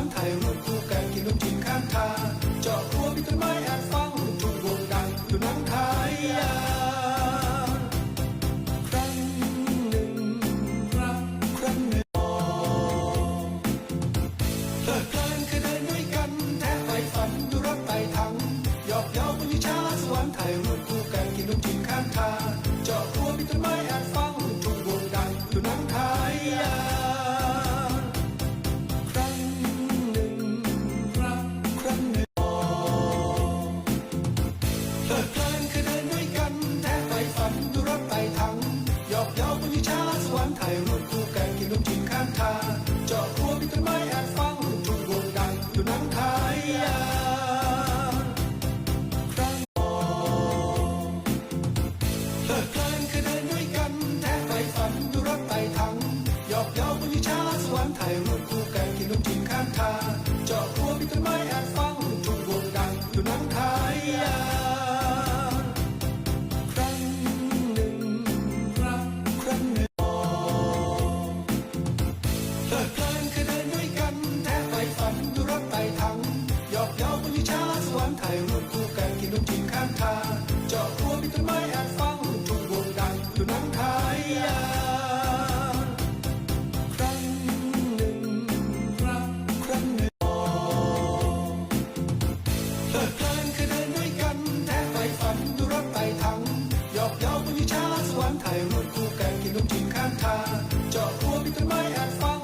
านถ่ายรูปคู่กันกินนมจีนข้างทางเจาะครัวพิจารณาแอาจฟังลูกทุ่งวงดังดูหนังไทยครั้งหนึ่งรักครั้งหนึ่งเพลิคยเดินด้วยกันแท้ไฟฝันดูรักไปทั้งหยอกเย้าบนวิชาสวรรค์ถ่ายรูปคู่กันกินนมจีนข้างทางาสวรรค์ถ่ายรูปคู่กันกินนมจีนข้างทางเจาะครัวมีต้นไม้แอบฟังทุ่งวงดังอยู่นังขายยาครั้งเพลิดเพลินคือเดินด้วยกันแท้ไฟฝันดูรถไต่ถังหยอกเย้าบนวิชาสวรรค์ถ่ายรูปคู่กันกินนมจีนข้างทางเจาะครัวมีต้นไม้แอบฟัง เพลิดเพลินคือเดินด้วยกัน แท้ไฟฝันดูรถไต่ถังหยอกเย้าบนวิชาสวรรค์ถ่ายรูปคู่กันกินนมจีนข้างทางเจาะครัวมีต้นไม้แอบฟังทุ่งวงดังอยู่นังขายยาครั้งหนึ่งรักครั้งหนึ่งเพลิดเพลินคือเดินด้วยกัน แท้ไฟฝันดูรถไต่ถังหยอกเย้าบนวิชาสวรรค์ถ่ายรูปคู่กันกินนมจีนข้างทางเจาะครัวมีต้นไม้แอบฟัง